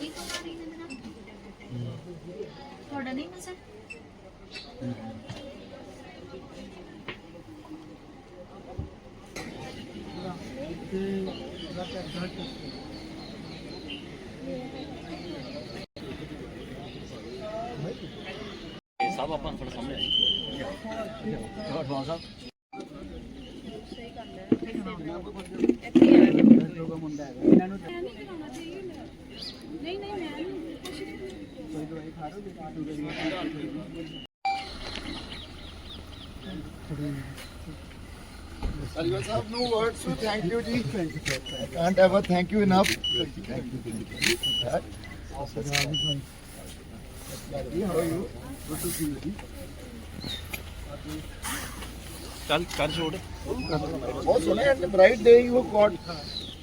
Hello ਤੁਹਾਡਾ ਨਹੀਂ ਮਸਾ ਸਭ ਆਪਾਂ ਤੁਹਾਡੇ ਸਾਹਮਣੇ ਆਏ ਸਾਹਿਬ ਇਹਨਾਂ ਨੂੰ ਨਹੀਂ ਨਹੀਂ ਮੈਂ ਕੁਝ ਨਹੀਂ ਕੋਈ ਦਵਾਈ ਖਾ ਲਓ ਜੇ ਤੁਹਾਨੂੰ ਗਰੀ ਸਰਵਰ ਸਾਹਿਬ ਨੂੰ ਵਰਡਸ ਟੂ ਥੈਂਕ ਯੂ ਜੀ। Thank you sir can't ever thank you enough thank you ਜੀ how you good to see you ਜੀ ਕੱਲ ਕਰ ਛੋੜ ਬਹੁਤ ਸੋਹਣਾ and bright day you god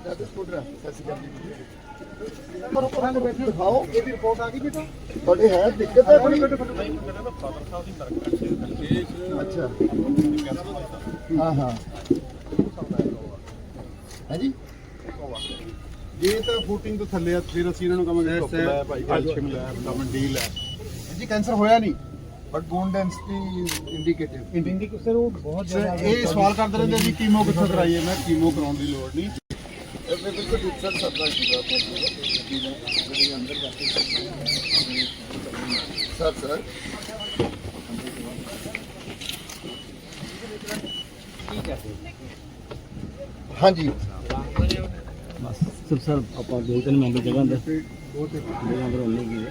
ਜੀ। ਪਰ ਉੱਪਰਾਂ ਦੇ ਬੈਠੇ ਦਿਖਾਓ ਇਹਦੀ ਰਿਪੋਰਟ ਆ ਗਈ ਬੇਟਾ ਤੁਹਾਡੇ ਹੈ ਦਿੱਕਤ ਹੈ ਕੋਈ? ਅੱਛਾ। ਹਾਂ ਹਾਂ। ਹੈ ਜੀ? ਜੇ ਤਾਂ 14 ਤੋਂ ਥੱਲੇ ਆ ਫਿਰ ਅਸੀਂ ਇਹਨਾਂ ਨੂੰ ਕਹਾਂਗੇ ਧੁੱਪ ਲੈ ਭਾਈ ਕੈਲਸ਼ੀਅਮ ਲੈ ਵਿਟਾਮਿਨ ਡੀ ਲੈ। ਜੀ ਕੈਂਸਰ ਹੋਇਆ ਨਹੀਂ but bone density indicative ending sir ਉਹ ਬਹੁਤ ਜ਼ਿਆਦਾ ਇਹ ਸਵਾਲ ਕਰਦੇ ਰਹਿੰਦੇ ਜੀ ਕੀਮੋ ਕਿੱਥੋਂ ਕਰਾਈਏ? ਮੈਂ ਕੀਮੋ ਕਰਾਉਣ ਦੀ ਲੋੜ ਨਹੀਂ। ਇਹ ਬਿਲਕੁਲ ਡਿਸਕਸ ਕਰਦਾ ਸੀਗਾ ਜਿਹੜੇ ਅੰਦਰ ਜਾ ਕੇ ਸਰ ਸਰ। ਹਾਂਜੀ। ਸਰ ਸਰ ਆਪਾਂ ਦੋ ਤਿੰਨ ਮੈਂਬਰ ਜਗ੍ਹਾ ਅੰਦਰ। ਦੋ ਤਿੰਨ ਮੈਂਬਰ। ਹੋਣੇ ਕੀ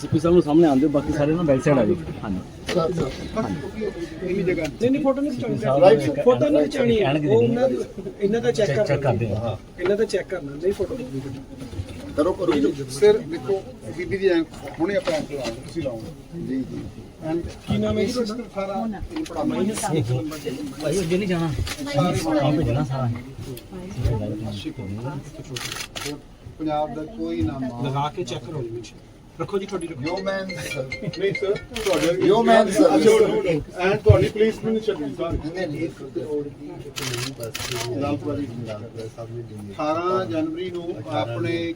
ਸੀਪੀ ਸਾਹਿਬ ਨੂੰ ਸਾਹਮਣੇ ਆਉਂਦੇ ਬਾਕੀ ਸਾਰੇ ਨਾ ਬੈਕ ਸਾਈਡ ਆ ਜਾਓ। ਹਾਂਜੀ। ਸਰ ਸਰ ਇੰਨੀ ਜਗ੍ਹਾ ਨਹੀਂ ਨਹੀਂ ਫੋਟੋ ਨਹੀਂ ਖਿਚਾਉਣੀ Right. ਫੋਟੋ ਨਹੀਂ ਖਿਚਾਉਣੀ। ਹੈ ਕਹਿਣਗੇ ਉਹ ਉਹਨਾਂ ਦੀ ਇਹਨਾਂ ਦਾ ਚੈੱਕ ਚੈੱਕ ਕਰਨਾ। ਕਰਦੇ ਹਾਂ। ਇਹਨਾਂ ਦਾ ਚੈੱਕ ਕਰਨਾ ਨਹੀਂ ਫੋਟੋ ਕਰੋ ਕਰੋ। ਜੀ ਸਰ ਦੇਖੋ ਬੀਬੀ ਦੀ ਐਂ ਹੁਣੇ ਆਪਾਂ ਐਂ ਲਾਓ ਤੁਸੀਂ ਲਾਓਗੇ ਜੀ ਜੀ। ਐਂਡ ਕੀ ਨਾਮ ਹੈ ਜੀ ਤੁਹਾਡਾ? ਸਾਰਾ ਭਾਈ ਅੱਗੇ ਨਹੀਂ ਜਾਣਾ। ਕੰਮ ਭੇਜਣਾ ਸਾਰਾ। ਪੰਜਾਬ ਦਾ ਕੋਈ ਨਾਮ ਲਗਾ ਕੇ ਚੈੱਕ ਕਰੋ। ਜੀ ਵਿੱਚ ਰੱਖੋ ਜੀ ਤੁਹਾਡੀ ਯੋ ਮੈਨ ਨਹੀਂ ਸਰ ਤੁਹਾਡੇ ਯੋ ਮੈਨ ਸਰ ਐਂਡ ਤੁਹਾਡੀ ਪੁਲਿਸ ਨੂੰ ਨਹੀਂ ਛੱਡਣੀ ਸਰ ਲਾਲਪੁਰੀ 18 ਜਨਵਰੀ ਨੂੰ ਆਪਣੇ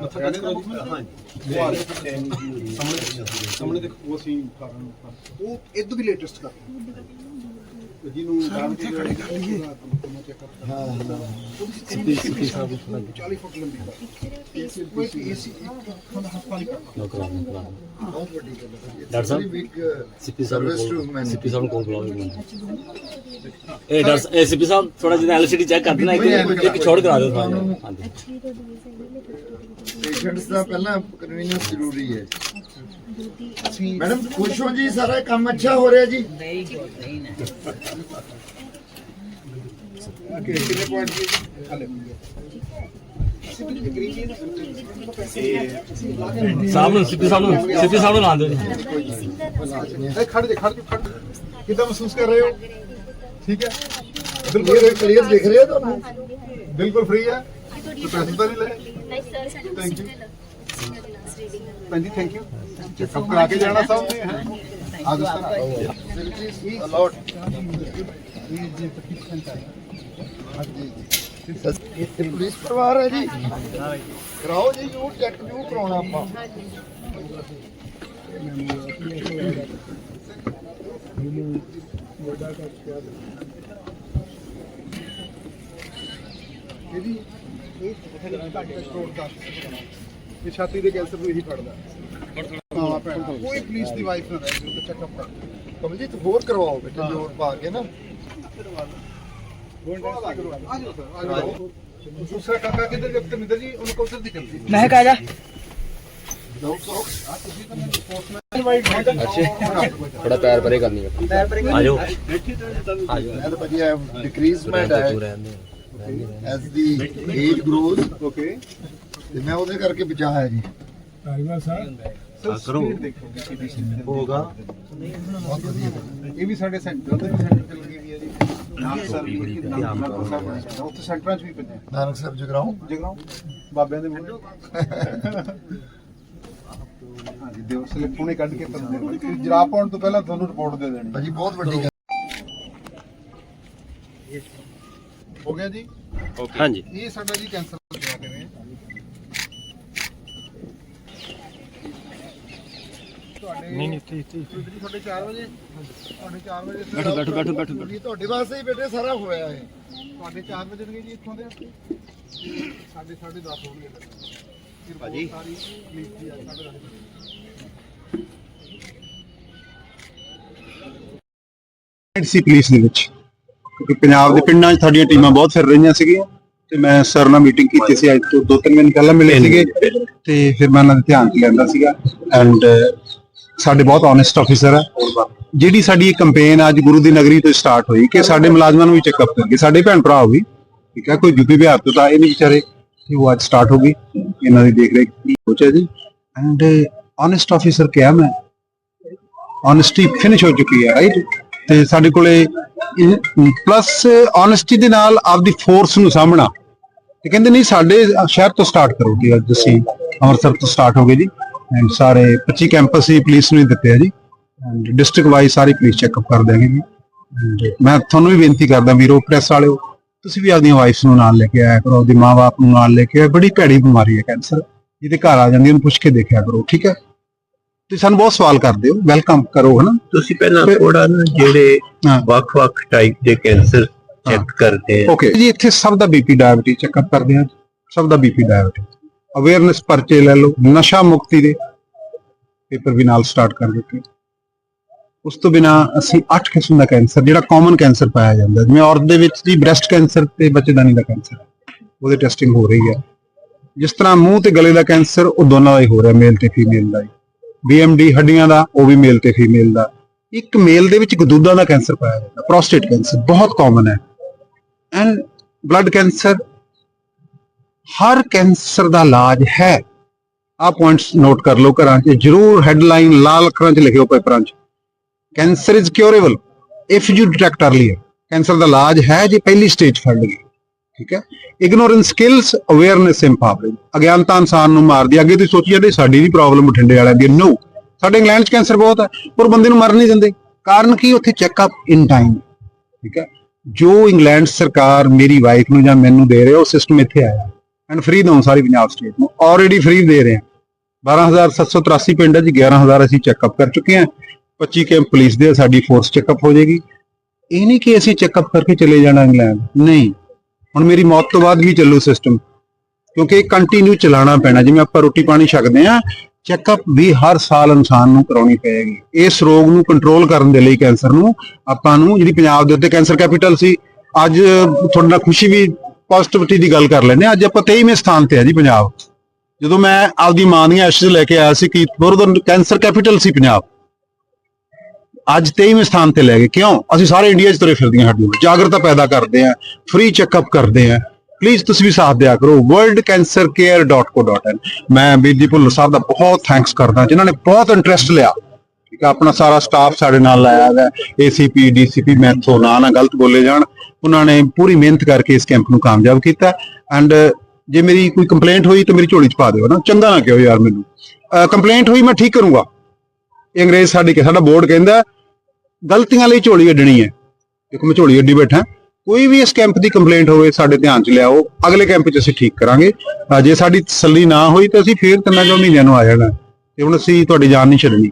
ਮੱਥਾ ਕੱਟ ਕਰੋ। ਹਾਂਜੀ ਸਾਹਮਣੇ ਦੇਖੋ ਉਹ ਅਸੀਂ ਕਾਰਨ ਉਹ ਇਦੋਂ ਵੀ ਲੇਟੈਸਟ ਕਰ। ਜਿਹਨੂੰ ਨਾਮ ਤੇ ਕਰੇਗਾ ਹਾਂ ਹਾਂ। ਸਿੱਧੀ ਸਿੱਧੀ ਸਾਹਿਬ 40 ਫੁੱਟ ਲੰਬੀ ਕਰ ਏਸੀ ਕੋਈ ਏਸੀ ਤੁਹਾਨੂੰ ਹਸਪਤਾਲ ਕਰ ਨੋ ਕਰਾ ਕਰਾ ਬਹੁਤ ਵੱਡੀ ਗੱਲ ਹੈ ਡਾਕਟਰ ਸਾਹਿਬ, ਬਿਗ ਸੀਪੀ ਸਾਹਿਬ ਨੂੰ ਸੀਪੀ ਸਾਹਿਬ ਨੂੰ ਕੋਲ ਬੁਲਾਓ ਇਹ ਡਾਕਟਰ ਇਹ ਸੀਪੀ ਸਾਹਿਬ ਥੋੜਾ ਜਿਹਾ ਐਲਸੀਡੀ ਚੈੱਕ ਕਰ ਦੇਣਾ ਇੱਕ ਇੱਕ ਛੋੜ ਕਰਾ ਦਿਓ ਤੁਹਾਨੂੰ ਹਾਂਜੀ। ਪੇਸ਼ੈਂਟਸ ਦਾ ਪਹਿਲਾਂ ਕਨਵੀਨੀਅੰਸ ਜ਼ਰੂਰੀ ਹੈ। ਮੈਡਮ ਖੁਸ਼ ਹੋ ਜੀ ਸਾਰਾ ਕੰਮ ਅੱਛਾ ਹੋ ਰਿਹਾ ਜੀ? ਕਿੰਨੇ ਪੁਆਇੰਟ ਜੀ? ਹਲੇ ਸਾਹਿਬ ਨੂੰ ਸੀਪੀ ਸਾਹਿਬ ਨੂੰ ਸੀਪੀ ਸਾਹਿਬ ਨੂੰ ਲਾ ਦਿਓ ਜੀ ਇਹ ਖੜ ਜਾ ਖੜ ਜਾ ਖੜ ਜਾ। ਕਿੱਦਾਂ ਮਹਿਸੂਸ ਕਰ ਰਹੇ ਹੋ ਠੀਕ ਹੈ ਕਲੀਅਰ ਕਲੀਅਰ ਦਿਖ ਰਿਹਾ ਤੁਹਾਨੂੰ ਬਿਲਕੁਲ ਫ੍ਰੀ ਹੈ ਕੋਈ ਪੈਸੇ ਤਾਂ ਨਹੀਂ ਲਏ ਨਹੀਂ ਸਰ ਸਾਡੇ Thank you. ਲਾਸਟ ਰੀਡਿੰਗ ਭੈਣ ਜੀ ਥੈਂਕ ਯੂ ਚੈੱਕਅਪ ਕਰਾ ਇਹ ਪੁਲਿਸ ਪਰਿਵਾਰ ਹੈ ਜੀ। ਕਰਾਓ ਜੀ ਜੂ ਚੈੱਕ ਜੂ ਕਰਾਉਣਾ ਆਪਾਂ। ਇਹਦੀ ਇਹ ਉੱਥੇ ਘੱਟ ਕਰੋੜ ਦਾ। ਇਹ ਛਾਤੀ ਦੇ ਕੈਂਸਰ ਨੂੰ ਇਹੀ ਫੜਦਾ। ਕੋਈ ਪੁਲਿਸ ਦੀ ਵਾਈਫ ਨਾ ਰਹੇ ਜੋ ਚੈੱਕਅਪ ਕਰ। ਕਮਲਜੀਤ ਹੋਰ ਕਰਵਾਓ ਬੇਟਾ ਜੋਰ ਪਾ ਕੇ ਨਾ। ਓਕੇ ਤੇ ਮੈਂ ਉਹਦੇ ਕਰਕੇ ਬਚਾਇਆ ਜੀ। ਕਰੋ। ਹੋਗਾ ਬਹੁਤ ਵਧੀਆ। ਇਹ ਵੀ ਸਾਡੇ ਸੈਂਟਰ ਦੇ ਸੈਂਟਰ ਤੇ ਲੱਗੀ ਹੋਈ ਹੈ ਜੀ। ਉੱਥੇ ਸੈਂਟਰਾਂ 'ਚ ਵੀ ਨਾਨਕ ਸਾਹਿਬ ਜਗਰਾਉਂ? ਜਗਰਾਉਂ ਬਾਬਿਆਂ ਦੇ ਮੁੰਡੇ ਹਾਂਜੀ ਦਿਓ ਸਲਿੱਪ ਕੱਢ ਕੇ ਤੁਹਾਨੂੰ ਜਰਾਬ ਪਾਉਣ ਤੋਂ ਪਹਿਲਾਂ ਤੁਹਾਨੂੰ ਰਿਪੋਰਟ ਦੇ ਦੇਣੀ। ਭਾਜੀ ਬਹੁਤ ਵੱਡੀ ਗੱਲ। ਹੋ ਗਿਆ ਜੀ? ਹਾਂਜੀ। ਇਹ ਸਾਡਾ ਜੀ ਕੈਂਸਰ ਦਾ ਦਵਾ ਕਿਵੇਂ ਤੁਹਾਡੇ ਨਹੀਂ ਨਹੀਂ ਇੱਥੇ ਇੱਥੇ ਤੁਹਾਡੇ 4 ਵਜੇ? ਤੁਹਾਡੇ 4 ਵਜੇ ਬੈਠੋ ਬੈਠੋ ਬੈਠੋ ਬੈਠੋ। ਜੀ ਤੁਹਾਡੇ ਵਾਸਤੇ ਹੀ ਬੇਟੇ ਸਾਰਾ ਹੋਇਆ ਹੈ ਤੁਹਾਡੇ 4 ਵਜੇ ਜੀ ਇੱਥੋਂ ਦੇ? ਸਾਡੇ 10:30 ਹੋਣਗੇ ਭਾਜੀ। ਸਾਰੀ ਦੀ ਆ ਸਾਡੇ ਸੀ ਪੁਲਿਸ ਦੇ ਵਿੱਚ। ਕਿਉਂਕਿ ਪੰਜਾਬ ਦੇ ਪਿੰਡਾਂ 'ਚ ਸਾਡੀਆਂ ਟੀਮਾਂ ਬਹੁਤ ਫਿਰ ਰਹੀਆਂ ਸੀਗੀਆਂ। ਤੇ ਮੈਂ ਸਰ ਨਾਲ ਮੀਟਿੰਗ ਕੀਤੀ ਸੀ ਅੱਜ ਤੋਂ ਦੋ ਤਿੰਨ ਦਿਨ ਪਹਿਲਾਂ ਮਿਲੇ ਸੀਗੇ। ਤੇ ਫਿਰ ਮੈਂ ਉਹਨਾਂ ਦੇ ਧਿਆਨ 'ਚ ਲਿਆਂਦਾ ਸੀਗਾ। ਐਂਡ ਸਾਡੇ ਬਹੁਤ ਓਨੈਸਟ ਆਫੀਸਰ ਆ। ਜਿਹੜੀ ਸਾਡੀ ਇਹ ਕੰਪੇਨ ਅੱਜ ਗੁਰੂ ਦੀ ਨਗਰੀ ਤੋਂ ਸਟਾਰਟ ਹੋਈ ਕਿ ਸਾਡੇ ਮੁਲਾਜ਼ਮਾਂ ਨੂੰ ਵੀ ਚੈੱਕਅਪ ਕਰਕੇ ਸਾਡੇ ਭੈਣ ਭਰਾ ਵੀ ਠੀਕ ਹੈ ਕੋਈ ਯੂਪੀ ਬਿਹਾਰ ਤੋਂ ਤਾਂ ਆਏ ਨਹੀਂ ਵਿਚਾਰੇ ਕਿ ਉਹ ਅੱਜ ਸਟਾਰਟ ਹੋ ਗਈ ਇਹਨਾਂ ਦੀ ਦੇਖ ਰੇਖ ਸੋਚਿਆ ਜੀ। ਐਂਡ ਓਨੈਸਟ ਆਫੀਸਰ ਕਿਹਾ ਮੈਂ। ਓਨੈਸਟੀ ਫਿਨਿਸ਼ ਹੋ ਚੁੱਕੀ ਹੈ ਰਾਈਟ ਤੇ ਸਾਡੇ ਕੋਲੇ ਪਲੱਸ ਓਨੈਸਟੀ ਦੇ ਨਾਲ ਆਪਦੀ ਫੋਰਸ ਨੂੰ ਸਾਹਮਣਾ ਤੇ ਕਹਿੰਦੇ ਨਹੀਂ, ਸਾਡੇ ਸ਼ਹਿਰ ਤੋਂ ਸਟਾਰਟ ਕਰੋਗੇ ਅੱਜ ਅਸੀਂ। ਅੰਮ੍ਰਿਤਸਰ ਤੋਂ ਸਟਾਰਟ ਹੋਗੇ ਜੀ। ਐਂਡ ਸਾਰੇ 25 ਕੈਂਪਸ ਹੀ ਪੁਲਿਸ ਨੂੰ ਹੀ ਦਿੱਤੇ ਆ ਜੀ। ਐਂਡ ਡਿਸਟ੍ਰਿਕਟ ਵਾਈਜ਼ ਸਾਰੀ ਪੁਲਿਸ ਚੈੱਕਅਪ ਕਰ ਦੇਣਗੇ ਜੀ। And ਮੈਂ ਤੁਹਾਨੂੰ ਵੀ ਬੇਨਤੀ ਕਰਦਾ ਵੀਰੋ ਪ੍ਰੈਸ ਵਾਲਿਓ ਤੁਸੀਂ ਵੀ ਆਪਦੀਆਂ ਵਾਈਫਸ ਨੂੰ ਨਾਲ ਲੈ ਕੇ ਆਇਆ ਕਰੋ ਆਪਦੀ ਮਾਂ-ਬਾਪ ਨੂੰ ਨਾਲ ਲੈ ਕੇ ਆਇਆ। ਬੜੀ ਭੈੜੀ ਬਿਮਾਰੀ ਹੈ ਕੈਂਸਰ ਜਿਹਦੇ ਘਰ ਆ ਜਾਂਦੀ ਉਹਨੂੰ ਪੁੱਛ ਕੇ ਦੇਖਿਆ ਕਰੋ ਠੀਕ ਹੈ? ਤੁਸੀਂ ਸਾਨੂੰ ਬਹੁਤ ਸਵਾਲ ਕਰਦੇ ਹੋ ਵੈਲਕਮ ਕਰੋ ਹਨਾ? ਤੁਸੀਂ ਪਹਿਲਾਂ ਫਿਰ- ਥੋੜਾ ਨਾ ਜਿਹੜੇ ਹਾਂ। ਵੱਖ-ਵੱਖ ਟਾਈਪ ਦੇ ਕੈਂਸਰ ਚੈੱਕ ਕਰਦੇ ਆ। ਓਕੇ ਜੀ ਇੱਥੇ ਸਭ ਦਾ ਬੀਪੀ ਡਾਇਬੀਟੀਜ਼ ਚੈੱਕਅਪ ਕਰਦੇ ਹਾਂ ਸਭ ਦਾ ਬੀਪੀ ਡਾਇਬੀਟੀਜ਼ ਅਵੇਅਰਨੈਸ ਪਰਚੇ ਲੈ ਲਓ, ਨਸ਼ਾ ਮੁਕਤੀ ਦੇ ਪੇਪਰ ਵੀ ਨਾਲ ਸਟਾਰਟ ਕਰ ਦਿੱਤੇ। ਉਸ ਤੋਂ ਬਿਨਾ ਅਸੀਂ 8 ਕਿਸਮ ਦਾ ਕੈਂਸਰ, ਜਿਹੜਾ ਕਾਮਨ ਕੈਂਸਰ ਪਾਇਆ ਜਾਂਦਾ। ਜਿਵੇਂ ਔਰਤ ਦੇ ਵਿੱਚ ਜੀ ਬ੍ਰੈਸਟ ਕੈਂਸਰ ਤੇ ਬੱਚੇਦਾਨੀ ਦਾ ਕੈਂਸਰ, ਉਹਦੇ ਟੈਸਟਿੰਗ ਹੋ ਰਹੀ ਹੈ। ਜਿਸ ਤਰ੍ਹਾਂ ਮੂੰਹ ਤੇ ਗਲੇ ਦਾ ਕੈਂਸਰ, ਉਹ ਦੋਨਾਂ ਦਾ ਹੀ ਹੋ ਰਿਹਾ ਮੇਲ ਤੇ ਫੀਮੇਲ ਦਾ ਹੀ। ਬੀਐਮਡੀ ਹੱਡੀਆਂ ਦਾ, ਉਹ ਵੀ ਮੇਲ ਤੇ ਫੀਮੇਲ ਦਾ। ਇੱਕ ਮੇਲ ਦੇ ਵਿੱਚ ਗਦੂਦਾਂ ਦਾ ਕੈਂਸਰ ਪਾਇਆ ਜਾਂਦਾ। ਪ੍ਰੋਸਟੇਟ ਕੈਂਸਰ ਬਹੁਤ ਕਾਮਨ ਹੈ। ਐਂਡ ਬਲੱਡ ਕੈਂਸਰ ਹਰ ਕੈਂਸਰ ਦਾ ਇਲਾਜ ਹੈ। ਆ ਪੁਆਇੰਟਸ ਨੋਟ ਕਰ ਲਓ ਘਰਾਂ 'ਚ। ਜਰੂਰ ਹੈਡਲਾਈਨ ਲਾਲ ਅੱਖਰਾਂ 'ਚ ਲਿਖਿਓ ਪੇਪਰਾਂ 'ਚ। Cancer is curable if you detect earlier cancer ਦਾ ਇਲਾਜ ਹੈ ਜੇ ਪਹਿਲੀ ਸਟੇਜ ਫੜ ਲਈਏ। ਠੀਕ ਹੈ? ਇਗਨੋਰੈਂਸ ਸਕਿਲਸ ਅਵੇਅਰਨੈਸ ਇੰਪਾਵਰਿੰਗ ਅਗਿਆਨਤਾ ਇਨਸਾਨ ਨੂੰ ਮਾਰਦੀ ਅੱਗੇ ਤੁਸੀਂ ਸੋਚੀ ਜਾਂਦੇ, ਸਾਡੀ ਵੀ ਪ੍ਰੋਬਲਮ ਬਠਿੰਡੇ ਵਾਲਿਆਂ ਦੀ ਨੋ ਸਾਡੇ ਇੰਗਲੈਂਡ 'ਚ ਕੈਂਸਰ ਬਹੁਤ ਹੈ, ਪਰ ਬੰਦੇ ਨੂੰ ਮਰ ਨਹੀਂ ਦਿੰਦੇ। ਕਾਰਨ ਕੀ? ਉੱਥੇ ਚੈੱਕਅਪ ਇਨ ਟਾਈਮ ਠੀਕ ਹੈ? ਜੋ ਇੰਗਲੈਂਡ ਸਰਕਾਰ ਮੇਰੀ ਵਾਈਫ ਨੂੰ ਜਾਂ ਮੈਨੂੰ ਦੇ ਰਿਹਾ, ਉਹ ਸਿਸਟਮ ਇੱਥੇ ਆਇਆ। ਐਂਡ ਫ੍ਰੀ ਦਊਂ ਸਾਰੀ ਪੰਜਾਬ ਸਟੇਟ ਨੂੰ। ਆਲਰੇਡੀ ਫ੍ਰੀ ਦੇ ਰਹੇ ਹਾਂ। 12783 ਪਿੰਡ ਹੈ ਜੀ 11000 ਅਸੀਂ ਚੈੱਕਅਪ ਕਰ ਚੁੱਕੇ ਹਾਂ। 25 ਕੈਂਪ ਪੁਲਿਸ ਦੇ ਸਾਡੀ ਫੋਰਸ ਚੈੱਕਅਪ ਹੋ ਜਾਏਗੀ। ਇਹ ਨਹੀਂ ਕਿ ਅਸੀਂ ਚੈੱਕਅਪ ਕਰਕੇ ਚਲੇ ਜਾਣਾ ਇੰਗਲੈਂਡ। ਨਹੀਂ। ਹੁਣ ਮੇਰੀ ਮੌਤ ਤੋਂ ਬਾਅਦ ਵੀ ਚੱਲੂ ਸਿਸਟਮ ਕਿਉਂਕਿ ਇਹ ਕੰਟੀਨਿਊ ਚਲਾਉਣਾ ਪੈਣਾ। ਜਿਵੇਂ ਆਪਾਂ ਰੋਟੀ ਪਾਣੀ ਛਕਦੇ ਆ ਚੈੱਕਅਪ ਵੀ ਹਰ ਸਾਲ ਇਨਸਾਨ ਨੂੰ ਕਰਾਉਣੀ ਪਏਗੀ। ਇਸ ਰੋਗ ਨੂੰ ਕੰਟਰੋਲ ਕਰਨ ਦੇ ਲਈ ਕੈਂਸਰ ਨੂੰ ਆਪਾਂ ਨੂੰ, ਜਿਹੜੀ ਪੰਜਾਬ ਦੇ ਉੱਤੇ ਕੈਂਸਰ ਕੈਪੀਟਲ ਸੀ, ਅੱਜ ਤੁਹਾਡੇ ਨਾਲ ਖੁਸ਼ੀ ਵੀ ਪੋਜ਼ਿਟਿਵਿਟੀ ਦੀ ਗੱਲ ਕਰ ਲੈਂਦੇ ਹਾਂ। ਅੱਜ ਆਪਾਂ 23ਵੇਂ ਸਥਾਨ ਤੇ ਆ ਜੀ ਪੰਜਾਬ। ਜਦੋਂ ਮੈਂ ਆਪਦੀ ਮਾਂ ਦੀਆਂ ਐਸ਼ਜ਼ ਲੈ ਕੇ ਆਇਆ ਸੀ ਕਿ ਬੋਰਦਰ ਕੈਂਸਰ ਕੈਪੀਟਲ ਸੀ ਪੰਜਾਬ। ਅੱਜ 23ਵੇਂ ਸਥਾਨ ਤੇ ਲੈ ਗਏ। ਕਿਉਂ? ਅਸੀਂ ਸਾਰੇ ਇੰਡੀਆ 'ਚ ਤੁਰੇ ਫਿਰਦੀਆਂ ਸਾਡੀਆਂ ਜਾਗਰਤਾ ਪੈਦਾ ਕਰਦੇ ਆ ਫ੍ਰੀ ਚੈੱਕਅਪ ਕਰਦੇ ਆ ਪਲੀਜ਼ ਤੁਸੀਂ ਵੀ ਸਾਥ ਦਿਆ ਕਰੋ। worldcancercare.co.in ਮੈਂ ਵੀਰ ਭੁੱਲਰ ਸਾਹਿਬ ਦਾ ਬਹੁਤ ਥੈਂਕਸ ਕਰਦਾ। ਜਿਨ੍ਹਾਂ ਨੇ ਬਹੁਤ ਇੰਟਰਸਟ ਲਿਆ। ਠੀਕ ਆ, ਆਪਣਾ ਸਾਰਾ ਸਟਾਫ ਸਾਡੇ ਨਾਲ ਲਾਇਆ ਹੈ। ਏਸੀਪੀ ਡੀਸੀਪੀ ਮੈਥੋਂ ਨਾ ਨਾ ਗਲਤ ਬੋਲੇ ਜਾਣ। ਉਹਨਾਂ ਨੇ ਪੂਰੀ ਮਿਹਨਤ ਕਰਕੇ ਇਸ ਕੈਂਪ ਨੂੰ ਕਾਮਯਾਬ ਕੀਤਾ। ਐਂਡ ਜੇ ਮੇਰੀ ਕੋਈ ਕੰਪਲੇਂਟ ਹੋਈ ਤਾਂ ਮੇਰੀ ਝੋਲੀ 'ਚ ਪਾ ਦਿਓ ਨਾ। ਚੰਗਾ ਨਾ ਕਿਹੋ ਯਾਰ ਮੈਨੂੰ। ਕੰਪਲੇਂਟ ਹੋਈ ਮੈਂ ਠੀਕ ਕਰੂੰਗਾ। ਇਹ ਅੰਗਰੇਜ਼ ਸਾਡੀ ਕਿ ਸਾਡਾ ਬੋਰਡ ਕਹਿੰਦਾ ਗਲਤੀਆਂ ਲਈ ਝੋਲੀ ਅੱਡਣੀ ਹੈ। ਦੇਖੋ, ਮੈਂ ਝੋਲੀ ਅੱਡੀ ਬੈਠਾ। ਕੋਈ ਵੀ ਇਸ ਕੈਂਪ ਦੀ ਕੰਪਲੇਂਟ ਹੋਵੇ, ਸਾਡੇ ਧਿਆਨ 'ਚ ਲਿਆਓ। ਅਗਲੇ ਕੈਂਪ 'ਚ ਅਸੀਂ ਠੀਕ ਕਰਾਂਗੇ। ਜੇ ਸਾਡੀ ਤਸੱਲੀ ਨਾ ਹੋਈ ਤਾਂ ਅਸੀਂ ਫੇਰ ਤਿੰਨਾਂ ਚੋਂ ਮਹੀਨਿਆਂ ਨੂੰ ਆ ਜਾਣਾ। ਤੇ ਹੁਣ ਅਸੀਂ ਤੁਹਾਡੀ ਜਾਨ ਨਹੀਂ ਛੱਡਣੀ।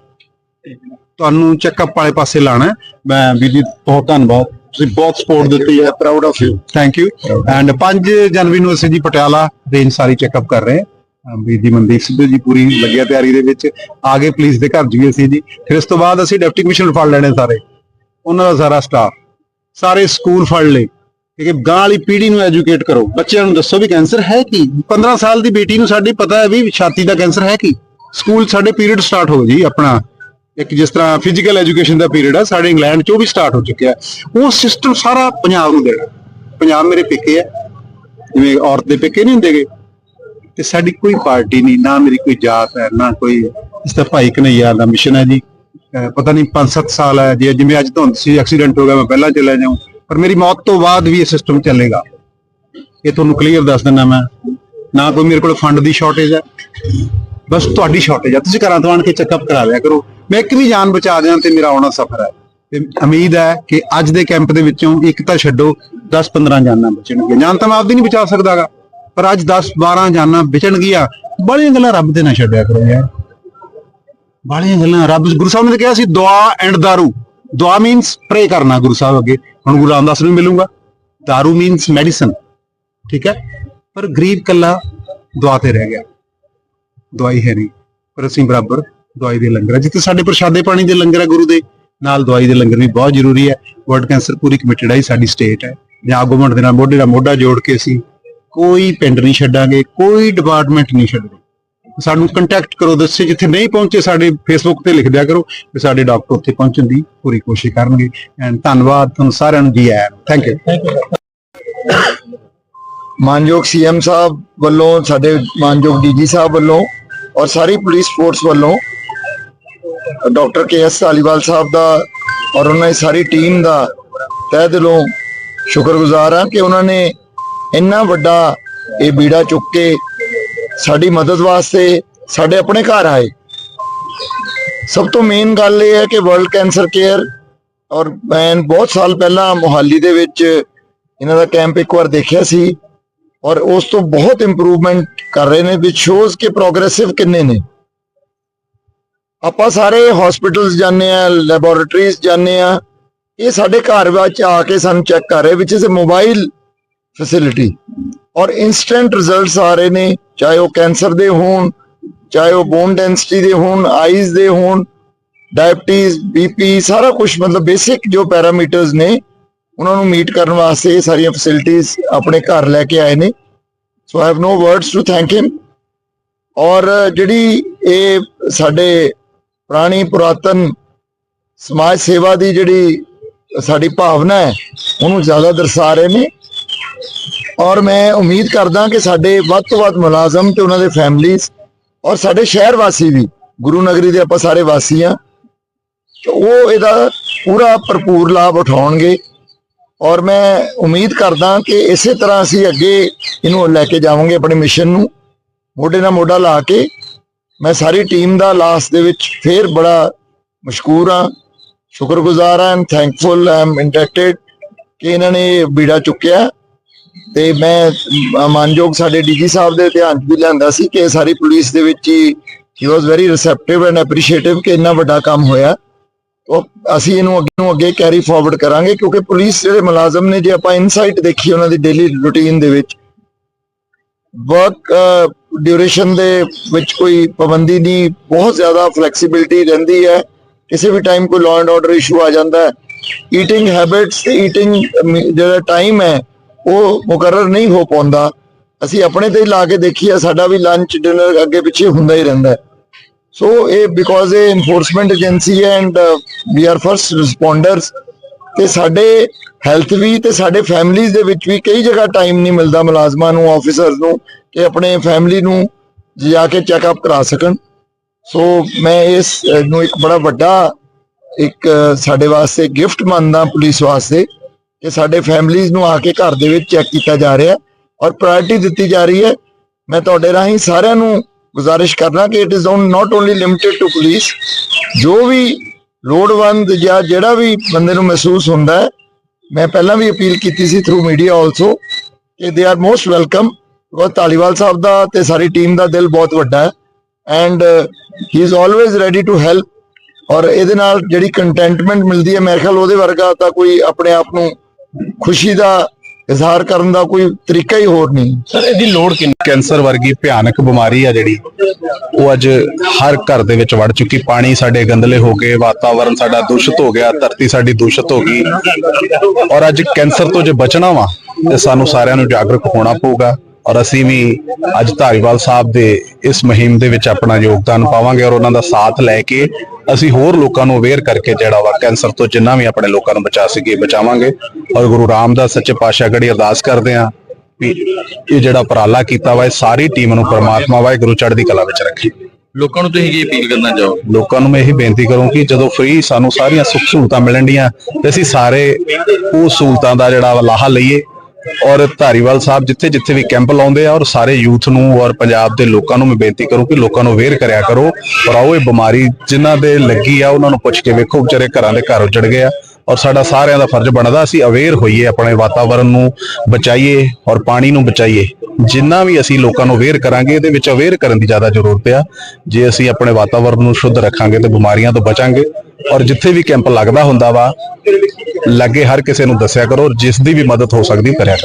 ਤੁਹਾਨੂੰ ਚੈੱਕਅਪ ਵਾਲੇ ਪਾਸੇ ਲਾਣਾ ਹੈ। ਮੈਂ ਵੀਰ ਜੀ ਬਹੁਤ ਧੰਨਵਾਦ। ਤੁਸੀਂ ਬਹੁਤ ਸਪੋਰਟ ਦਿੱਤੀ ਹੈ। Proud of you thank you and 5 ਜਨਵਰੀ ਨੂੰ ਅਸੀਂ ਜੀ ਪਟਿਆਲਾ ਰੇਂਜ ਸਾਰੀ ਚੈੱਕਅਪ ਕਰ ਰਹੇ ਹਾਂ। ਵੀਰ ਜੀ ਮਨਦੀਪ ਸਿੱਧੂ ਜੀ ਪੂਰੀ ਲੱਗਿਆ ਤਿਆਰੀ ਦੇ ਵਿੱਚ। ਆ ਪੁਲਿਸ ਦੇ ਘਰ ਜੀ ਅਸੀਂ ਜੀ। ਫਿਰ ਉਸ ਤੋਂ ਬਾਅਦ ਅਸੀਂ ਡਿਪਟੀ ਕਮਿਸ਼ਨਰ ਫੜ ਲੈਣੇ ਸਾਰੇ। ਉਹਨਾਂ ਦਾ ਸਾਰਾ ਸਟਾਫ ਸਾਰੇ ਸਕੂਲ ਫੜ ਲਏ। ਕਿ ਗਾਂ ਵਾਲੀ ਪੀੜ੍ਹੀ ਨੂੰ ਐਜੂਕੇਟ ਕਰੋ। ਬੱਚਿਆਂ ਨੂੰ ਦੱਸੋ ਵੀ ਕੈਂਸਰ ਹੈ ਕੀ? 15 ਸਾਲ ਦੀ ਬੇਟੀ ਨੂੰ ਸਾਡੀ ਪਤਾ ਹੈ ਵੀ ਛਾਤੀ ਦਾ ਕੈਂਸਰ ਹੈ ਕੀ? ਸਕੂਲ ਸਾਡੇ ਪੀਰੀਅਡ ਸਟਾਰਟ ਹੋ ਜੀ ਆਪਣਾ। ਇੱਕ ਜਿਸ ਤਰ੍ਹਾਂ ਫਿਜ਼ੀਕਲ ਐਜੂਕੇਸ਼ਨ ਦਾ ਪੀਰੀਅਡ ਆ, ਸਾਡੇ ਇੰਗਲੈਂਡ 'ਚ ਉਹ ਵੀ ਸਟਾਰਟ ਹੋ ਚੁੱਕਿਆ ਉਹ ਸਿਸਟਮ ਸਾਰਾ ਪੰਜਾਬ ਨੂੰ ਦੇਣਾ। ਪੰਜਾਬ ਮੇਰੇ ਪੇਕੇ ਹੈ। ਜਿਵੇਂ ਔਰਤ ਦੇ ਪੇਕੇ ਨਹੀਂ ਹੁੰਦੇਗੇ ਤੇ ਸਾਡੀ ਕੋਈ ਪਾਰਟੀ ਨਹੀਂ, ਨਾ ਮੇਰੀ ਕੋਈ ਜਾਤ ਹੈ, ਨਾ ਕੋਈ ਇਸ ਦਾ ਭਾਈ ਕਨਈਆ ਦਾ ਮਿਸ਼ਨ ਹੈ ਜੀ। ਪਤਾ ਨਹੀਂ 5-7 ਸਾਲ ਹੈ ਜੇ। ਜਿਵੇਂ ਅੱਜ ਧੁੰਦ ਸੀ ਐਕਸੀਡੈਂਟ ਹੋ ਗਿਆ, ਮੈਂ ਪਹਿਲਾਂ ਚਲਾ ਜਾਊਂ। ਪਰ ਮੇਰੀ ਮੌਤ ਤੋਂ ਬਾਅਦ ਵੀ ਇਹ ਸਿਸਟਮ ਚੱਲੇਗਾ। ਇਹ ਤੁਹਾਨੂੰ ਕਲੀਅਰ ਦੱਸ ਦਿੰਦਾ ਮੈਂ। ਨਾ ਕੋਈ ਮੇਰੇ ਕੋਲ ਫੰਡ ਦੀ ਸ਼ਾਰਟੇਜ ਹੈ। ਬਸ ਤੁਹਾਡੀ ਸ਼ਾਰਟੇਜ ਹੈ। ਤੁਸੀਂ ਘਰਾਂ ਤੋਂ ਆਣ ਕੇ ਚੈੱਕਅਪ ਕਰਾ ਲਿਆ ਕਰੋ। ਮੈਂ ਇੱਕ ਵੀ ਜਾਨ ਬਚਾ ਦਿਆਂ ਤੇ ਮੇਰਾ ਆਉਣਾ ਸਫਰ ਹੈ। ਤੇ ਉਮੀਦ ਹੈ ਕਿ ਅੱਜ ਦੇ ਕੈਂਪ ਦੇ ਵਿੱਚੋਂ ਇੱਕ ਤਾਂ ਛੱਡੋ 10-15 ਜਾਨਾਂ ਬਚਣਗੀਆਂ। ਜਾਨ ਤਾਂ ਮੈਂ ਆਪਦੀ ਨਹੀਂ ਬਚਾ ਸਕਦਾਗਾ, ਪਰ ਅੱਜ 10-12 ਜਾਨਾਂ ਬਚਣਗੀਆਂ। ਬੜੀਆਂ ਗੱਲਾਂ ਰੱਬ ਦੇ ਨਾਲ ਛੱਡਿਆ ਕਰੋ ਯਾਰ। ਬਾਲੀਆਂ ਗੱਲਾਂ ਰੱਬ ਗੁਰੂ ਸਾਹਿਬ ਨੇ ਕਿਹਾ ਸੀ, ਦੁਆ ਐਂਡ ਦਾਰੂ। ਦੁਆ ਮੀਨਸ ਪ੍ਰੇ ਕਰਨਾ ਗੁਰੂ ਸਾਹਿਬ ਅੱਗੇ। ਹੁਣ ਗੁਰੂ ਰਾਮਦਾਸ ਨੂੰ ਮਿਲੂੰਗਾ। ਦਾਰੂ ਮੀਨਸ ਮੈਡੀਸਨ ਠੀਕ ਹੈ? ਪਰ ਗਰੀਬ ਕੱਲਾ ਦੁਆ ਤੇ ਰਹਿ ਗਿਆ। ਦਵਾਈ ਹੈ ਨਹੀਂ। ਪਰ ਅਸੀਂ ਬਰਾਬਰ ਦਵਾਈ ਦੇ ਲੰਗਰ ਹੈ ਜਿੱਥੇ ਸਾਡੇ ਪ੍ਰਸ਼ਾਦੇ ਪਾਣੀ ਦੇ ਲੰਗਰ ਹੈ ਗੁਰੂ ਦੇ, ਨਾਲ ਦਵਾਈ ਦੇ ਲੰਗਰ ਵੀ ਬਹੁਤ ਜ਼ਰੂਰੀ ਹੈ ਵਰਲਡ ਕੈਂਸਰ ਪੂਰੀ ਕਮਿਟਡ ਹੈ ਸਾਡੀ ਸਟੇਟ ਹੈ ਜਾਂ ਗਵਰਨਮੈਂਟ ਦੇ ਨਾਲ ਮੋਢੇ ਨਾਲ ਮੋਢਾ ਜੋੜ ਕੇ ਅਸੀਂ ਕੋਈ ਪਿੰਡ ਨਹੀਂ ਛੱਡਾਂਗੇ, ਕੋਈ ਡਿਪਾਰਟਮੈਂਟ ਨਹੀਂ ਛੱਡਦੇ ਸਾਨੂੰ ਕੰਟੈਕਟ ਕਰੋ, ਦੱਸੇ ਜਿੱਥੇ ਨਹੀਂ ਪਹੁੰਚੇ ਸਾਡੇ ਫੇਸਬੁੱਕ ਤੇ ਲਿਖ ਦਿਆ ਕਰੋ ਕਿ ਸਾਡੇ ਡਾਕਟਰ ਉੱਥੇ ਪਹੁੰਚਣ ਦੀ ਪੂਰੀ ਕੋਸ਼ਿਸ਼ ਕਰਨਗੇ। ਐਂਡ ਧੰਨਵਾਦ ਤੁਹਾਨੂੰ ਸਾਰਿਆਂ ਨੂੰ, ਜੀ ਆਇਆਂ ਥੈਂਕ ਯੂ ਮਾਨਯੋਗ ਸੀਐਮ ਸਾਹਿਬ ਵੱਲੋਂ, ਸਾਡੇ ਮਾਨਯੋਗ ਡੀਜੀ ਸਾਹਿਬ ਵੱਲੋਂ ਔਰ ਸਾਰੀ ਪੁਲਿਸ ਫੋਰਸ ਵੱਲੋਂ ਡਾਕਟਰ ਕੇ ਐਸ ਧਾਲੀਵਾਲ ਸਾਹਿਬ ਦਾ ਔਰ ਉਹਨਾਂ ਦੀ ਸਾਰੀ ਟੀਮ ਦਾ ਤਹਿ ਦਿਲੋਂ ਸ਼ੁਕਰਗੁਜ਼ਾਰ ਹਾਂ ਕਿ ਉਹਨਾਂ ਨੇ ਇੰਨਾ ਵੱਡਾ ਇਹ ਬੀੜਾ ਚੁੱਕ ਕੇ ਸਾਡੀ ਮਦਦ ਵਾਸਤੇ ਸਾਡੇ ਆਪਣੇ ਘਰ ਆਏ। ਸਭ ਤੋਂ ਮੇਨ ਗੱਲ ਇਹ ਹੈ ਕਿ ਵਰਲਡ ਕੈਂਸਰ ਕੇਅਰ ਔਰ ਮੈਂ ਬਹੁਤ ਸਾਲ ਪਹਿਲਾਂ ਮੁਹਾਲੀ ਦੇ ਵਿੱਚ ਇਹਨਾਂ ਦਾ ਕੈਂਪ ਇੱਕ ਵਾਰ ਦੇਖਿਆ ਸੀ ਔਰ ਉਸ ਤੋਂ ਬਹੁਤ ਇੰਪਰੂਵਮੈਂਟ ਕਰ ਰਹੇ ਨੇ ਵਿਚ ਸ਼ੋਜ਼ ਕਿ ਪ੍ਰੋਗਰੈਸਿਵ ਕਿੰਨੇ ਨੇ। ਆਪਾਂ ਸਾਰੇ ਹਸਪੀਟਲਸ ਜਾਂਦੇ ਆ ਲੈਬੋਰੇਟਰੀਜ਼ ਜਾਂਦੇ ਆ ਇਹ ਸਾਡੇ ਘਰ ਵਿੱਚ ਆ ਕੇ ਸਾਨੂੰ ਚੈੱਕ ਕਰ ਰਹੇ ਵਿਚ ਇਜ਼ ਅ ਮੋਬਾਈਲ ਫੈਸਿਲਿਟੀ ਔਰ ਇਨਸਟੈਂਟ ਰਿਜ਼ਲਟਸ ਆ ਰਹੇ ਨੇ, ਚਾਹੇ ਉਹ ਕੈਂਸਰ ਦੇ ਹੋਣ, ਚਾਹੇ ਉਹ ਬੋਨ ਡੈਂਸਿਟੀ ਦੇ ਹੋਣ ਆਈਜ਼ ਦੇ ਹੋਣ ਡਾਇਬਟੀਜ਼ ਬੀਪੀ ਸਾਰਾ ਕੁਝ ਮਤਲਬ ਬੇਸਿਕ ਜੋ ਪੈਰਾਮੀਟਰਸ ਨੇ, ਉਹਨਾਂ ਨੂੰ ਮੀਟ ਕਰਨ ਵਾਸਤੇ ਇਹ ਸਾਰੀਆਂ ਫੈਸਿਲਿਟੀਆਂ ਆਪਣੇ ਘਰ ਲੈ ਕੇ ਆਏ ਨੇ। So I have no words to thank him ਔਰ ਜਿਹੜੀ ਇਹ ਸਾਡੇ ਪੁਰਾਣੀ ਪੁਰਾਤਨ ਸਮਾਜ ਸੇਵਾ ਦੀ ਜਿਹੜੀ ਸਾਡੀ ਭਾਵਨਾ ਹੈ, ਉਹਨੂੰ ਜ਼ਿਆਦਾ ਦਰਸਾ ਰਹੇ ਨੇ। ਔਰ ਮੈਂ ਉਮੀਦ ਕਰਦਾ ਕਿ ਸਾਡੇ ਵੱਧ ਤੋਂ ਵੱਧ ਮੁਲਾਜ਼ਮ ਤੇ ਉਹਨਾਂ ਦੇ ਫੈਮਲੀਆਂ ਔਰ ਸਾਡੇ ਸ਼ਹਿਰ ਵਾਸੀ ਵੀ, ਗੁਰੂ ਨਗਰੀ ਦੇ ਆਪਾਂ ਸਾਰੇ ਵਾਸੀ ਆ ਉਹ ਇਹਦਾ ਪੂਰਾ ਭਰਪੂਰ ਲਾਭ ਉਠਾਉਣਗੇ। ਔਰ ਮੈਂ ਉਮੀਦ ਕਰਦਾ ਕਿ ਇਸੇ ਤਰ੍ਹਾਂ ਅਸੀਂ ਅੱਗੇ ਇਹਨੂੰ ਲੈ ਕੇ ਜਾਵਾਂਗੇ, ਆਪਣੇ ਮਿਸ਼ਨ ਨੂੰ। ਮੋਢੇ ਨਾਲ ਮੋਢਾ ਲਾ ਕੇ ਮੈਂ ਸਾਰੀ ਟੀਮ ਦਾ ਲਾਸਟ ਦੇ ਵਿੱਚ ਫੇਰ ਬੜਾ ਮਸ਼ਕੂਰ ਹਾਂ। ਸ਼ੁਕਰਗੁਜ਼ਾਰ ਐਮ ਥੈਂਕਫੁਲ ਆਮ ਇੰਡਕਟਡ ਕਿ ਇਹਨਾਂ ਨੇ ਬੀੜਾ ਚੁੱਕਿਆ। ਤੇ ਮੈਂ ਅਮ, ਮਾਨਯੋਗ ਸਾਡੇ ਡੀਜੀ ਸਾਹਿਬ ਦੇ ਧਿਆਨ 'ਚ ਵੀ ਲਿਆਂਦਾ ਸੀ ਕਿ ਸਾਰੀ ਪੁਲਿਸ ਦੇ ਵਿੱਚ ਹੀ ਹੀ ਵਾਸ ਵੈਰੀ ਰਿਸੈਪਟਿਵ ਐਂਡ ਐਪਰੀਸ਼ੀਏਟਿਵ ਕਿ ਇੰਨਾ ਵੱਡਾ ਕੰਮ ਹੋਇਆ। ਉਹ ਅਸੀਂ ਇਹਨੂੰ ਅੱਗੇ ਨੂੰ ਅੱਗੇ ਕੈਰੀ ਫਾਰਵਰਡ ਕਰਾਂਗੇ ਕਿਉਂਕਿ ਪੁਲਿਸ ਜਿਹੜੇ ਮੁਲਾਜ਼ਮ ਨੇ ਜੇ ਆਪਾਂ ਇਨਸਾਈਟ ਦੇਖੀ ਉਹਨਾਂ ਦੀ ਡੇਲੀ ਰੁਟੀਨ ਦੇ ਵਿੱਚ। ਵਰਕ ਡਿਊਰੇਸ਼ਨ ਦੇ ਵਿੱਚ ਕੋਈ ਪਾਬੰਦੀ ਨਹੀਂ, ਬਹੁਤ ਜ਼ਿਆਦਾ ਫਲੈਕਸੀਬਿਲਟੀ ਰਹਿੰਦੀ ਹੈ। ਕਿਸੇ ਵੀ ਟਾਈਮ ਕੋਈ ਲਾਅ ਐਂਡ ਆਰਡਰ ਇਸ਼ੂ ਆ ਜਾਂਦਾ ਹੈ। ਈਟਿੰਗ ਹੈਬਿਟਸ ਤੇ ਈਟਿੰਗ ਜਿਹੜਾ ਟਾਈਮ ਹੈ, ਉਹ ਮੁਕਰਰ ਨਹੀਂ ਹੋ ਪਾਉਂਦਾ। ਅਸੀਂ ਆਪਣੇ ਤੇ ਹੀ ਲਾ ਕੇ ਦੇਖੀਏ, ਸਾਡਾ ਵੀ ਲੰਚ ਡਿਨਰ ਅੱਗੇ ਪਿੱਛੇ ਹੁੰਦਾ ਹੀ ਰਹਿੰਦਾ ਹੈ। ਸੋ ਇਹ ਬਿਕੋਜ਼ ਇਹ ਇਨਫੋਰਸਮੈਂਟ ਏਜੰਸੀ ਹੈ and we are first responders ਤੇ ਸਾਡੇ ਹੈਲਥ ਵੀ ਤੇ ਸਾਡੇ ਫੈਮਲੀਆਂ ਦੇ ਵਿੱਚ ਵੀ ਕਈ ਜਗ੍ਹਾ ਟਾਈਮ ਨਹੀਂ ਮਿਲਦਾ ਮੁਲਾਜ਼ਮਾਂ ਨੂੰ ਆਫੀਸਰਸ ਨੂੰ। ਕਿ ਆਪਣੇ ਫੈਮਿਲੀ ਨੂੰ ਜਾ ਕੇ ਚੈੱਕਅਪ ਕਰਾ ਸਕਣ। ਸੋ ਮੈਂ ਇਸ ਨੂੰ ਇੱਕ ਬੜਾ ਵੱਡਾ ਇੱਕ ਸਾਡੇ ਵਾਸਤੇ ਗਿਫਟ ਮੰਨਦਾ ਪੁਲਿਸ ਵਾਸਤੇ ਕਿ ਸਾਡੇ ਫੈਮਲੀਆਂ ਨੂੰ ਆ ਕੇ ਘਰ ਦੇ ਵਿੱਚ ਚੈੱਕ ਕੀਤਾ ਜਾ ਰਿਹਾ ਔਰ ਪ੍ਰਾਇੋਰਟੀ ਦਿੱਤੀ ਜਾ ਰਹੀ ਹੈ। ਮੈਂ ਤੁਹਾਡੇ ਰਾਹੀਂ ਸਾਰਿਆਂ ਨੂੰ ਗੁਜ਼ਾਰਿਸ਼ ਕਰਨਾ ਕਿ it is not only limited to police ਜੋ ਵੀ ਲੋੜਵੰਦ ਜਾਂ ਜਿਹੜਾ ਵੀ ਬੰਦੇ ਨੂੰ ਮਹਿਸੂਸ ਹੁੰਦਾ ਹੈ, ਮੈਂ ਪਹਿਲਾਂ ਵੀ ਅਪੀਲ ਕੀਤੀ ਸੀ ਥਰੂ ਮੀਡੀਆ ਆਲਸੋ ਕਿ ਦੇ ਆਰ ਮੋਸਟ ਵੈਲਕਮ ਉਹ ਧਾਲੀਵਾਲ ਸਾਹਿਬ ਦਾ ਤੇ ਸਾਰੀ ਟੀਮ ਦਾ ਦਿਲ ਬਹੁਤ ਵੱਡਾ ਹੈ। And he is always ready to help ਔਰ ਇਹਦੇ ਨਾਲ ਜਿਹੜੀ ਕੰਟੈਂਟਮੈਂਟ ਮਿਲਦੀ ਹੈ, ਮੇਰੇ ਖਿਆਲ ਉਹਦੇ ਵਰਗਾ ਤਾਂ ਕੋਈ ਆਪਣੇ ਆਪ ਨੂੰ ਖੁਸ਼ੀ ਦਾ ਇਜ਼ਹਾਰ ਕਰਨ ਦਾ ਕੋਈ ਤਰੀਕਾ ਹੀ ਹੋਰ ਨਹੀਂ। ਸਰ ਇਹਦੀ ਲੋੜ ਕਿੰਨੀ? ਕੈਂਸਰ ਵਰਗੀ ਭਿਆਨਕ ਬਿਮਾਰੀ ਆ ਜਿਹੜੀ, ਉਹ ਅੱਜ ਹਰ ਘਰ ਦੇ ਵਿੱਚ ਵੜ ਚੁੱਕੀ। ਪਾਣੀ ਸਾਡੇ ਗੰਦਲੇ ਹੋ ਗਏ ਵਾਤਾਵਰਣ ਸਾਡਾ ਦੂਸ਼ਿਤ ਹੋ ਗਿਆ, ਧਰਤੀ ਸਾਡੀ ਦੂਸ਼ਿਤ ਹੋ ਗਈ। ਔਰ ਅੱਜ ਕੈਂਸਰ ਤੋਂ ਜੇ ਬਚਣਾ ਵਾ, ਤੇ ਸਾਨੂੰ ਸਾਰਿਆਂ ਨੂੰ ਜਾਗਰੂਕ ਹੋਣਾ ਪਊਗਾ। ਔਰ ਅਸੀਂ ਵੀ ਅੱਜ ਧਾਰੀਵਾਲ ਸਾਹਿਬ ਦੇ ਇਸ ਮੁਹਿੰਮ ਦੇ ਵਿੱਚ ਆਪਣਾ ਯੋਗਦਾਨ ਪਾਵਾਂਗੇ ਔਰ ਉਹਨਾਂ ਦਾ ਸਾਥ ਲੈ ਕੇ ਅਸੀਂ ਹੋਰ ਲੋਕਾਂ ਨੂੰ ਅਵੇਅਰ ਕਰਕੇ ਜਿਹੜਾ ਵਾ ਕੈਂਸਰ ਤੋਂ ਜਿੰਨਾ ਵੀ ਆਪਣੇ ਲੋਕਾਂ ਨੂੰ ਬਚਾ ਸਕੀਏ ਬਚਾਵਾਂਗੇ। ਔਰ ਗੁਰੂ ਰਾਮਦਾਸ ਸੱਚੇ ਪਾਤਸ਼ਾਹ ਗੜੀ ਅਰਦਾਸ ਕਰਦੇ ਆਂ ਵੀ ਇਹ ਜਿਹੜਾ ਉਪਰਾਲਾ ਕੀਤਾ ਵਾ ਇਹ ਸਾਰੀ ਟੀਮ ਨੂੰ ਪ੍ਰਮਾਤਮਾ ਵਾਹਿਗੁਰੂ ਚੜ੍ਹਦੀ ਕਲਾ ਵਿੱਚ ਰੱਖੇ। ਲੋਕਾਂ ਨੂੰ ਤੁਸੀਂ ਕੀ ਅਪੀਲ ਕਰਨਾ ਚਾਹੋ? ਲੋਕਾਂ ਨੂੰ ਮੈਂ ਇਹੀ ਬੇਨਤੀ ਕਰੂੰ ਕਿ ਜਦੋਂ ਫ੍ਰੀ ਸਾਨੂੰ ਸਾਰੀਆਂ ਸੁੱਖ ਸਹੂਲਤਾਂ ਮਿਲਣ ਡੀਆਂ ਤੇ ਅਸੀਂ ਸਾਰੇ ਉਹ ਸਹੂਲਤਾਂ ਦਾ ਜਿਹੜਾ ਵਾ ਲਾਹਾ ਲਈਏ। ਔਰ ਧਾਰੀਵਾਲ ਸਾਹਿਬ ਜਿੱਥੇ ਜਿੱਥੇ ਵੀ ਕੈਂਪ ਲਾਉਂਦੇ ਆ ਔਰ ਸਾਰੇ ਯੂਥ ਨੂੰ ਔਰ ਪੰਜਾਬ ਦੇ ਲੋਕਾਂ ਨੂੰ ਮੈਂ ਬੇਨਤੀ ਕਰੂੰ ਕਿ ਲੋਕਾਂ ਨੂੰ ਅਵੇਅਰ ਕਰਿਆ ਕਰੋ ਔਰ ਆਓ ਇਹ ਬਿਮਾਰੀ ਜਿਨ੍ਹਾਂ ਦੇ ਲੱਗੀ ਆ, ਉਹਨਾਂ ਨੂੰ ਪੁੱਛ ਕੇ ਵੇਖੋ, ਵਿਚਾਰੇ ਘਰਾਂ ਦੇ ਘਰ ਉਜੜ ਗਏ ਆ। ਔਰ ਸਾਡਾ ਸਾਰਿਆਂ ਦਾ ਫਰਜ਼ ਬਣਦਾ ਅਸੀਂ ਅਵੇਅਰ ਹੋਈਏ ਆਪਣੇ ਵਾਤਾਵਰਣ ਨੂੰ ਬਚਾਈਏ ਔਰ ਪਾਣੀ ਨੂੰ ਬਚਾਈਏ। ਜਿੰਨਾ ਵੀ ਅਸੀਂ ਲੋਕਾਂ ਨੂੰ ਅਵੇਅਰ ਕਰਾਂਗੇ ਇਹਦੇ ਵਿੱਚ ਅਵੇਅਰ ਕਰਨ ਦੀ ਜ਼ਿਆਦਾ ਜ਼ਰੂਰਤ ਆ। ਜੇ ਅਸੀਂ ਆਪਣੇ ਵਾਤਾਵਰਣ ਨੂੰ ਸ਼ੁੱਧ ਰੱਖਾਂਗੇ ਤੇ ਬਿਮਾਰੀਆਂ ਤੋਂ ਬਚਾਂਗੇ ਔਰ ਜਿੱਥੇ ਵੀ ਕੈਂਪ ਲੱਗਦਾ ਹੁੰਦਾ ਵਾ, ਲੱਗੇ ਹਰ ਕਿਸੇ ਨੂੰ ਦੱਸਿਆ ਕਰੋ ਔਰ ਜਿਸ ਦੀ ਵੀ ਮਦਦ ਹੋ ਸਕਦੀ ਕਰਿਆ ਕਰੋ।